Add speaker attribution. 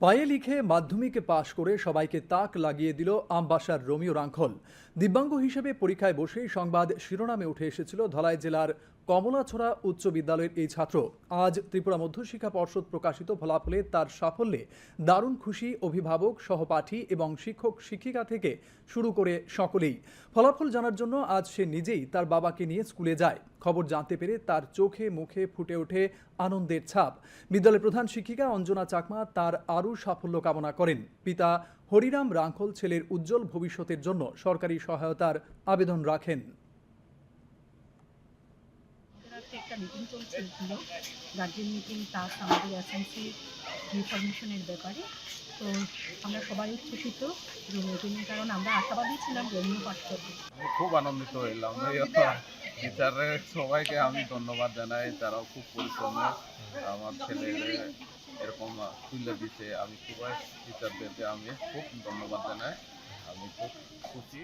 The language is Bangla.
Speaker 1: পায়ে লিখে মাধ্যমিকে পাশ করে সবাইকে তাক লাগিয়ে দিল আমবাসার রোমিও রাঙ্খল। দিব্যাঙ্গ হিসেবে পরীক্ষায় বসেই সংবাদ শিরোনামে উঠে এসেছিল ধলাই জেলার কমলাছড়া উচ্চ বিদ্যালয়ের এই ছাত্র আজ ত্রিপুরা মধ্যশিক্ষা পর্ষদ প্রকাশিত ফলাফলে তার সাফল্যে দারুণ খুশি অভিভাবক, সহপাঠী এবং শিক্ষক, শিক্ষিকা থেকে শুরু করে সকলেই। ফলাফল জানার জন্য আজ সে নিজেই তার বাবাকে নিয়ে স্কুলে যায়। খবর জানতে পেরে তার চোখে মুখে ফুটে ওঠে আনন্দের ছাপ। বিদ্যালয়ের প্রধান শিক্ষিকা অঞ্জনা চাকমা তার আরও সাফল্য কামনা করেন। পিতা হরিরাম রাঙ্খল ছেলের উজ্জ্বল ভবিষ্যতের জন্য সরকারি সহায়তার আবেদন রাখেন।
Speaker 2: আমাদের একটা মিটিং চলছিল গার্জেন মিটিং প্লাস আমাদের এসএমসি ইনফরমেশনের ব্যাপারে। তো আমরা সবাই উচ্ছ্বসিত যে মিটিং কারণ আমরা আশাবাদী ছিলাম রোমিও পাঠ
Speaker 3: আমি খুব আনন্দিত হইলাম। টিচারের সবাইকে আমি ধন্যবাদ জানাই। তারাও খুব পরিশ্রমে। আমার ছেলের এরকম তুলে দিতে আমি খুবই টিচারদেরকে আমি খুব ধন্যবাদ জানাই। আমি খুব খুশি।